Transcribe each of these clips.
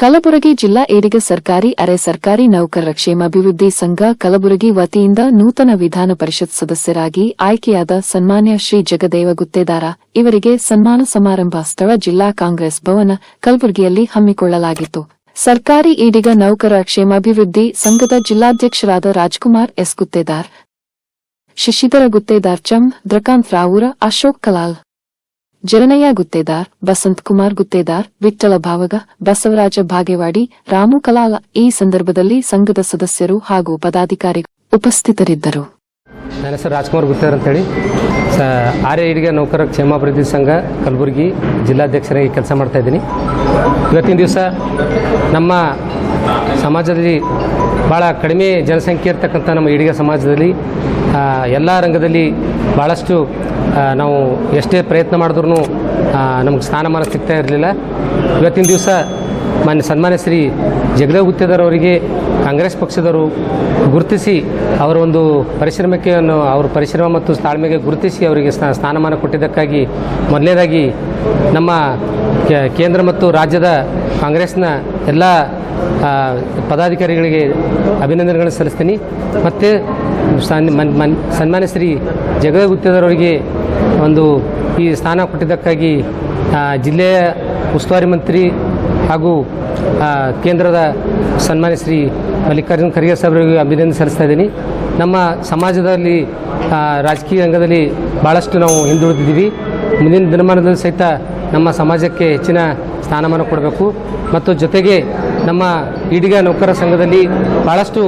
ಕಲಬುರಗಿ ಜಿಲ್ಲಾ ಏಡಿಗ ಸರ್ಕಾರಿ, ಅರೆ ಸರ್ಕಾರಿ ನೌಕರರ ಕ್ಷೇಮಾಭಿವೃದ್ಧಿ ಸಂಘ ಕಲಬುರಗಿ ವತಿಯಿಂದ ನೂತನ ವಿಧಾನ ಪರಿಷತ್ ಸದಸ್ಯರಾಗಿ ಆಯ್ಕೆಯಾದ ಸನ್ಮಾನ್ಯ ಶ್ರೀ ಜಗದೇವ ಗುತ್ತೇದಾರ ಇವರಿಗೆ ಸನ್ಮಾನ ಸಮಾರಂಭ ಸ್ಥಳ ಜಿಲ್ಲಾ ಕಾಂಗ್ರೆಸ್ ಭವನ ಕಲಬುರಗಿಯಲ್ಲಿ ಹಮ್ಮಿಕೊಳ್ಳಲಾಗಿತ್ತು. ಸರ್ಕಾರಿ ಈಡಿಗ ನೌಕರರ ಕ್ಷೇಮಾಭಿವೃದ್ಧಿ ಸಂಘದ ಜಿಲ್ಲಾಧ್ಯಕ್ಷರಾದ ರಾಜ್ಕುಮಾರ್ ಎಸ್ ಗುತ್ತೇದಾರ್. ಶಶಿಧರ ಗುತ್ತೇದಾರ್ ಚಂ, ದ್ರಕಾಂತ್ ರಾವೂರ, ಅಶೋಕ್ ಕಲಾಲ್. ಜರನಯ್ಯ ಗುತ್ತೇದಾರ್, ಬಸಂತ್ ಕುಮಾರ್ ಗುತ್ತೇದಾರ್, ವಿಠ್ಠಲ ಭಾವಗ, ಬಸವರಾಜ ಭಾಗೇವಾಡಿ, ರಾಮು ಕಲಾಲ ಈ ಸಂದರ್ಭದಲ್ಲಿ ಸಂಘದ ಸದಸ್ಯರು ಹಾಗೂ ಪದಾಧಿಕಾರಿ ಉಪಸ್ಥಿತರಿದ್ದರು. ನನ್ನ ಹೆಸರು ರಾಜ್ಕುಮಾರ್ ಗುತ್ತೇದಾರ್ ಅಂತೇಳಿ. ಆರ್ಯ ಹಿಡಿಗೆ ನೌಕರ ಕ್ಷೇಮಾಭಿವೃದ್ಧಿ ಸಂಘ ಕಲಬುರಗಿ ಜಿಲ್ಲಾಧ್ಯಕ್ಷರಾಗಿ ಕೆಲಸ ಮಾಡ್ತಾ ಇದ್ದೀನಿ. ಇವತ್ತಿನ ದಿವಸ ನಮ್ಮ ಸಮಾಜದಲ್ಲಿ ಭಾಳ ಕಡಿಮೆ ಜನಸಂಖ್ಯೆ ಇರ್ತಕ್ಕಂಥ ನಮ್ಮ ಈಡಿಗ ಸಮಾಜದಲ್ಲಿ ಎಲ್ಲ ರಂಗದಲ್ಲಿ ಭಾಳಷ್ಟು ನಾವು ಎಷ್ಟೇ ಪ್ರಯತ್ನ ಮಾಡಿದ್ರೂ ನಮ್ಗೆ ಸ್ಥಾನಮಾನ ಸಿಗ್ತಾ ಇರಲಿಲ್ಲ. ಇವತ್ತಿನ ದಿವಸ ಮಾನ್ಯ ಸನ್ಮಾನ್ಯ ಶ್ರೀ ಜಗದೇವ್ ಗುತ್ತೇದಾರವರಿಗೆ ಕಾಂಗ್ರೆಸ್ ಪಕ್ಷದವರು ಗುರುತಿಸಿ ಅವರ ಒಂದು ಪರಿಶ್ರಮಕ್ಕೆ ಅವರ ಪರಿಶ್ರಮ ಮತ್ತು ತಾಳ್ಮೆಗೆ ಗುರುತಿಸಿ ಅವರಿಗೆ ಸ್ಥಾನಮಾನ ಕೊಟ್ಟಿದ್ದಕ್ಕಾಗಿ ಮೊದಲನೇದಾಗಿ ನಮ್ಮ ಕೇಂದ್ರ ಮತ್ತು ರಾಜ್ಯದ ಕಾಂಗ್ರೆಸ್ನ ಎಲ್ಲ ಪದಾಧಿಕಾರಿಗಳಿಗೆ ಅಭಿನಂದನೆಗಳನ್ನು ಸಲ್ಲಿಸ್ತೀನಿ. ಮತ್ತು ಸನ್ ಮನ್ ಮನ್, ಸನ್ಮಾನ್ಯ ಶ್ರೀ ಅವರಿಗೆ ಒಂದು ಈ ಸ್ಥಾನ ಕೊಟ್ಟಿದ್ದಕ್ಕಾಗಿ ಜಿಲ್ಲೆಯ ಉಸ್ತುವಾರಿ ಮಂತ್ರಿ ಹಾಗೂ ಕೇಂದ್ರದ ಸನ್ಮಾನ್ಯ ಶ್ರೀ ಮಲ್ಲಿಕಾರ್ಜುನ ಖರ್ಗೆ ಸಾಹೇಬರಿಗೆ ಅಭಿನಂದನೆ ಸಲ್ಲಿಸ್ತಾ ಇದ್ದೀನಿ. ನಮ್ಮ ಸಮಾಜದಲ್ಲಿ ರಾಜಕೀಯ ರಂಗದಲ್ಲಿ ಭಾಳಷ್ಟು ನಾವು ಹಿಂದುಳಿದಿದ್ದೀವಿ. ಮುಂದಿನ ದಿನಮಾನದಲ್ಲಿ ಸಹಿತ ನಮ್ಮ ಸಮಾಜಕ್ಕೆ ಹೆಚ್ಚಿನ ಸ್ಥಾನಮಾನ ಕೊಡಬೇಕು. ಮತ್ತು ಜೊತೆಗೆ ನಮ್ಮ ಇಡಿಗ ನೌಕರ ಸಂಘದಲ್ಲಿ ಭಾಳಷ್ಟು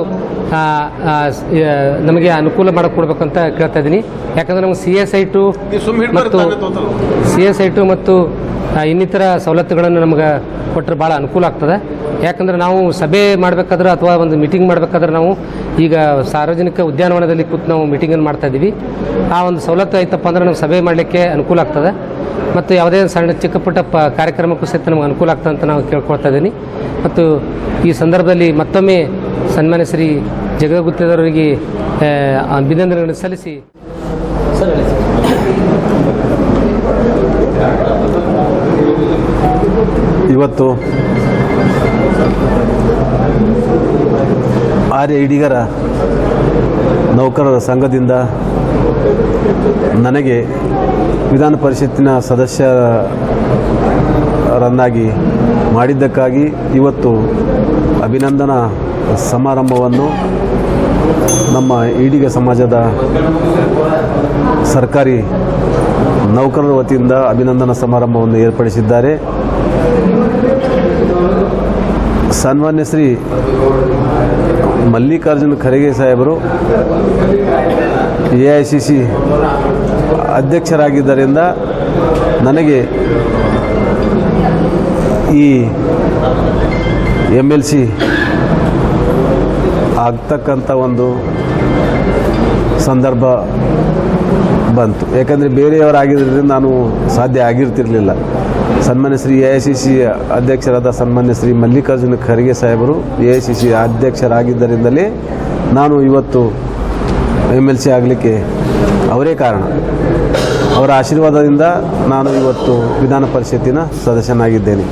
ನಮಗೆ ಅನುಕೂಲ ಮಾಡಿಕೊಡ್ಬೇಕಂತ ಕೇಳ್ತಾ ಇದ್ದೀನಿ. ಯಾಕಂದರೆ ನಮಗೆ ಸಿ ಎಸ್ ಐ ಟು ಮತ್ತು ಸಿ ಎಸ್ ಐ ಟು ಮತ್ತು ಇನ್ನಿತರ ಸವಲತ್ತುಗಳನ್ನು ನಮಗೆ ಕೊಟ್ಟರೆ ಭಾಳ ಅನುಕೂಲ ಆಗ್ತದೆ. ಯಾಕಂದರೆ ನಾವು ಸಭೆ ಮಾಡಬೇಕಾದ್ರೆ ಅಥವಾ ಒಂದು ಮೀಟಿಂಗ್ ಮಾಡಬೇಕಾದ್ರೆ ನಾವು ಈಗ ಸಾರ್ವಜನಿಕ ಉದ್ಯಾನವನದಲ್ಲಿ ಕೂತು ನಾವು ಮೀಟಿಂಗನ್ನು ಮಾಡ್ತಾ ಇದ್ದೀವಿ. ಆ ಒಂದು ಸವಲತ್ತು ಆಯ್ತಪ್ಪ ಅಂದ್ರೆ ನಮ್ಗೆ ಸಭೆ ಮಾಡಲಿಕ್ಕೆ ಅನುಕೂಲ ಆಗ್ತದೆ. ಮತ್ತು ಯಾವುದೇ ಸಣ್ಣ ಚಿಕ್ಕ ಪುಟ್ಟ ಪ, ಕಾರ್ಯಕ್ರಮಕ್ಕೂ ಸಹಿತ ನಮಗೆ ಅನುಕೂಲ ಆಗ್ತದೆ ಅಂತ ನಾವು ಕೇಳ್ಕೊಳ್ತಾ ಇದ್ದೀನಿ. ಮತ್ತು ಈ ಸಂದರ್ಭದಲ್ಲಿ ಮತ್ತೊಮ್ಮೆ ಸನ್ಮಾನ್ಯ ಶ್ರೀ ಜಗದಗುತ್ತದವರಿಗೆ ಅಭಿನಂದನೆಗಳನ್ನು ಸಲ್ಲಿಸಿ ಇವತ್ತು ಆರ್ಯ ಇಡಿಗರ ನೌಕರರ ಸಂಘದಿಂದ ನನಗೆ ವಿಧಾನ ಪರಿಷತ್ತಿನ ಸದಸ್ಯರನ್ನಾಗಿ ಮಾಡಿದ್ದಕ್ಕಾಗಿ ಇವತ್ತು ಅಭಿನಂದನಾ ಸಮಾರಂಭವನ್ನು ನಮ್ಮ ಈಡಿಗ ಸಮಾಜದ ಸರ್ಕಾರಿ ನೌಕರರ ವತಿಯಿಂದ ಅಭಿನಂದನಾ ಸಮಾರಂಭವನ್ನು ಏರ್ಪಡಿಸಿದ್ದಾರೆ. ಸನ್ಮಾನ್ಯ ಶ್ರೀ ಮಲ್ಲಿಕಾರ್ಜುನ ಖರ್ಗೆ ಸಾಹೇಬರು ಎ ಐ ಸಿ ಸಿ ಅಧ್ಯಕ್ಷರಾಗಿದ್ದರಿಂದ ನನಗೆ ಈ ಎಂ ಎಲ್ ಸಿ ಆಗ್ತಕ್ಕಂಥ ಒಂದು ಸಂದರ್ಭ ಬಂತು. ಯಾಕಂದರೆ ಬೇರೆಯವರಾಗಿದ್ದರಿಂದ ನಾನು ಸಾಧ್ಯ ಆಗಿರ್ತಿರಲಿಲ್ಲ. ಸನ್ಮಾನ್ಯ Shri A I C C ಅಧ್ಯಕ್ಷರಾದ ಸನ್ಮಾನ್ಯ ಶ್ರೀ ಮಲ್ಲಿಕಾರ್ಜುನ ಖರ್ಗೆ ಸಾಹೇಬರು ಎ ಐ ಸಿ ಸಿ ಅಧ್ಯಕ್ಷರಾಗಿದ್ದರಿಂದಲೇ ನಾನು ಇವತ್ತು ಎಂ ಎಲ್ ಸಿ ಆಗಲಿಕ್ಕೆ ಅವರೇ ಕಾರಣ. ಅವರ ಆಶೀರ್ವಾದದಿಂದ ನಾನು ಇವತ್ತು ವಿಧಾನ ಪರಿಷತ್ತಿನ ಸದಸ್ಯನಾಗಿದ್ದೇನೆ.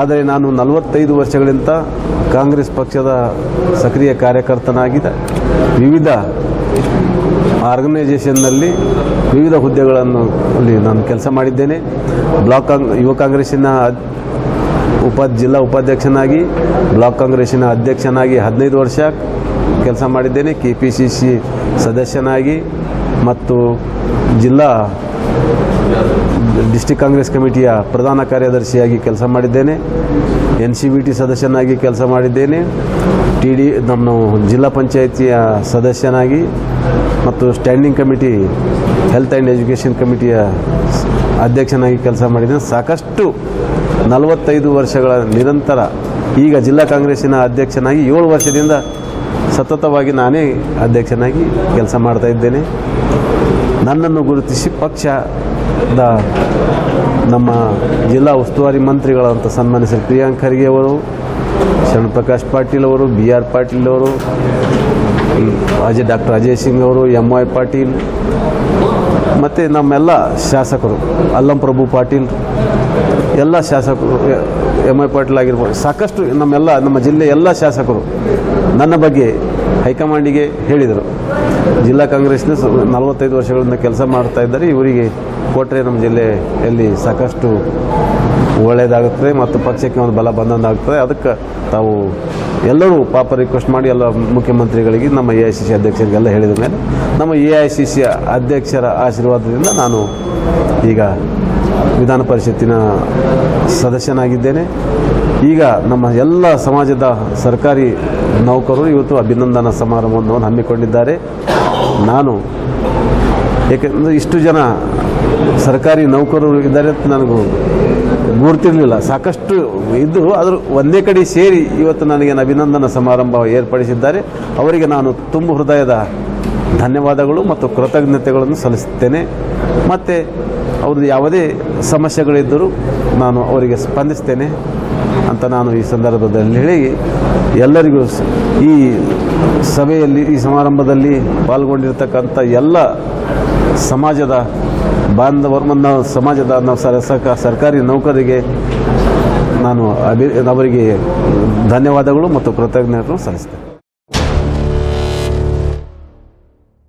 ಆದರೆ ನಾನು ನಲವತ್ತೈದು ವರ್ಷಗಳಿಂದ ಕಾಂಗ್ರೆಸ್ ಪಕ್ಷದ ಸಕ್ರಿಯ ಕಾರ್ಯಕರ್ತನಾಗಿದ್ದ ವಿವಿಧ ಆರ್ಗನೈಜೇಷನ್ನಲ್ಲಿ ವಿವಿಧ ಹುದ್ದೆಗಳನ್ನು ಅಲ್ಲಿ ನಾನು ಕೆಲಸ ಮಾಡಿದ್ದೇನೆ. ಬ್ಲಾಕ್ ಕಾಂಗ್, ಯುವ ಕಾಂಗ್ರೆಸ್ಸಿನ ಉಪ, ಜಿಲ್ಲಾ ಉಪಾಧ್ಯಕ್ಷನಾಗಿ, ಬ್ಲಾಕ್ ಕಾಂಗ್ರೆಸ್ಸಿನ ಅಧ್ಯಕ್ಷನಾಗಿ ಹದಿನೈದು ವರ್ಷ ಕೆಲಸ ಮಾಡಿದ್ದೇನೆ. ಕೆ ಪಿ ಸಿ ಸಿ ಸದಸ್ಯನಾಗಿ ಮತ್ತು ಜಿಲ್ಲಾ ಡಿಸ್ಟಿಕ್ ಕಾಂಗ್ರೆಸ್ ಕಮಿಟಿಯ ಪ್ರಧಾನ ಕಾರ್ಯದರ್ಶಿಯಾಗಿ ಕೆಲಸ ಮಾಡಿದ್ದೇನೆ. ಎನ್ ಸಿ ಬಿ ಟಿ ಸದಸ್ಯನಾಗಿ ಕೆಲಸ ಮಾಡಿದ್ದೇನೆ. ಟಿ ಡಿ ನಮ್ಮ ಜಿಲ್ಲಾ ಪಂಚಾಯಿತಿಯ ಸದಸ್ಯನಾಗಿ ಮತ್ತು standing committee health and education ಕಮಿಟಿಯ ಅಧ್ಯಕ್ಷನಾಗಿ ಕೆಲಸ ಮಾಡಿದ್ದೇನೆ. ಸಾಕಷ್ಟು ನಲವತ್ತೈದು ವರ್ಷಗಳ ನಿರಂತರ ಈಗ ಜಿಲ್ಲಾ ಕಾಂಗ್ರೆಸ್ಸಿನ ಅಧ್ಯಕ್ಷನಾಗಿ ಏಳು ವರ್ಷದಿಂದ ಸತತವಾಗಿ ನಾನೇ ಅಧ್ಯಕ್ಷನಾಗಿ ಕೆಲಸ ಮಾಡ್ತಾ ಇದ್ದೇನೆ. ನನ್ನನ್ನು ಗುರುತಿಸಿ ಪಕ್ಷದ ನಮ್ಮ ಜಿಲ್ಲಾ ಉಸ್ತುವಾರಿ ಮಂತ್ರಿಗಳಂತ ಸನ್ಮಾನಿಸಿದ ಪ್ರಿಯಾಂಕ್ ಖರ್ಗೆ ಅವರು ಶರಣಪ್ರಕಾಶ್ ಪಾಟೀಲ್ ಅವರು ಬಿ ಆರ್ ಪಾಟೀಲ್ ಅವರು ಅಜಯ್ ಡಾಕ್ಟರ್ ಅಜಯ್ ಸಿಂಗ್ ಅವರು ಎಂ ವೈ ಪಾಟೀಲ್, ಮತ್ತು ನಮ್ಮೆಲ್ಲ ಶಾಸಕರು, ಅಲ್ಲಂ ಪ್ರಭು ಪಾಟೀಲ್, ಎಲ್ಲ ಶಾಸಕರು ಎಂ ಐ ಪಾಟೀಲ್ ಆಗಿರ್ಬೋದು, ಸಾಕಷ್ಟು ನಮ್ಮೆಲ್ಲ, ನಮ್ಮ ಜಿಲ್ಲೆಯ ಎಲ್ಲ ಶಾಸಕರು, ನನ್ನ ಬಗ್ಗೆ ಹೈಕಮಾಂಡಿಗೆ ಹೇಳಿದರು. ಜಿಲ್ಲಾ ಕಾಂಗ್ರೆಸ್ನ ನಲವತ್ತೈದು ವರ್ಷಗಳಿಂದ ಕೆಲಸ ಮಾಡ್ತಾ ಇದ್ದಾರೆ. ಇವರಿಗೆ ಕೊಟ್ಟರೆ ನಮ್ಮ ಜಿಲ್ಲೆಯಲ್ಲಿ ಸಾಕಷ್ಟು ಒಳ್ಳೆಯದಾಗುತ್ತದೆ ಮತ್ತು ಪಕ್ಷಕ್ಕೆ ಒಂದು ಬಲ ಬಂದಂತಾಗ್ತದೆ. ಅದಕ್ಕೆ ತಾವು ಎಲ್ಲರೂ ಪಾಪ ರಿಕ್ವೆಸ್ಟ್ ಮಾಡಿ ಎಲ್ಲ ಮುಖ್ಯಮಂತ್ರಿಗಳಿಗೆ, ನಮ್ಮ ಎ ಐ ಸಿ ಸಿ ಅಧ್ಯಕ್ಷರಿಗೆಲ್ಲ ಹೇಳಿದ ಮೇಲೆ, ನಮ್ಮ ಎ ಐ ಸಿ ಸಿ ಅಧ್ಯಕ್ಷರ ಆಶೀರ್ವಾದದಿಂದ ನಾನು ಈಗ ವಿಧಾನ ಪರಿಷತ್ತಿನ ಸದಸ್ಯನಾಗಿದ್ದೇನೆ. ಈಗ ನಮ್ಮ ಎಲ್ಲ ಸಮಾಜದ ಸರ್ಕಾರಿ ನೌಕರರು ಇವತ್ತು ಅಭಿನಂದನಾ ಸಮಾರಂಭವನ್ನು ಹಮ್ಮಿಕೊಂಡಿದ್ದಾರೆ. ನಾನು ಏಕೆಂದರೆ ಇಷ್ಟು ಜನ ಸರ್ಕಾರಿ ನೌಕರರು ಇದ್ದಾರೆ ಅಂತ ನನಗೂ ಗುರ್ತಿರಲಿಲ್ಲ ಸಾಕಷ್ಟು ಇದ್ದು ಆದರೂ ಒಂದೇ ಕಡೆ ಸೇರಿ ಇವತ್ತು ನನಗೆ ಅಭಿನಂದನಾ ಸಮಾರಂಭ ಏರ್ಪಡಿಸಿದ್ದಾರೆ. ಅವರಿಗೆ ನಾನು ತುಂಬ ಹೃದಯದ ಧನ್ಯವಾದಗಳು ಮತ್ತು ಕೃತಜ್ಞತೆಗಳನ್ನು ಸಲ್ಲಿಸುತ್ತೇನೆ. ಮತ್ತು ಅವ್ರದ್ದು ಯಾವುದೇ ಸಮಸ್ಯೆಗಳಿದ್ದರೂ ನಾನು ಅವರಿಗೆ ಸ್ಪಂದಿಸ್ತೇನೆ ಅಂತ ನಾನು ಈ ಸಂದರ್ಭದಲ್ಲಿ ಹೇಳಿ ಎಲ್ಲರಿಗೂ ಈ ಸಭೆಯಲ್ಲಿ, ಈ ಸಮಾರಂಭದಲ್ಲಿ ಪಾಲ್ಗೊಂಡಿರ್ತಕ್ಕಂಥ ಎಲ್ಲ ಸಮಾಜದ ಬಾಂಧವರ್ಮನ ಸಮಾಜದ ನಾವು ಸರ, ಸರ್ಕ- ಸರ್ಕಾರಿ ನೌಕರಿಗೆ ನಾನು ಅಭಿ, ಅವರಿಗೆ ಧನ್ಯವಾದಗಳು ಮತ್ತು ಕೃತಜ್ಞತೆಗಳನ್ನು ಸಲ್ಲಿಸ್ತೇನೆ.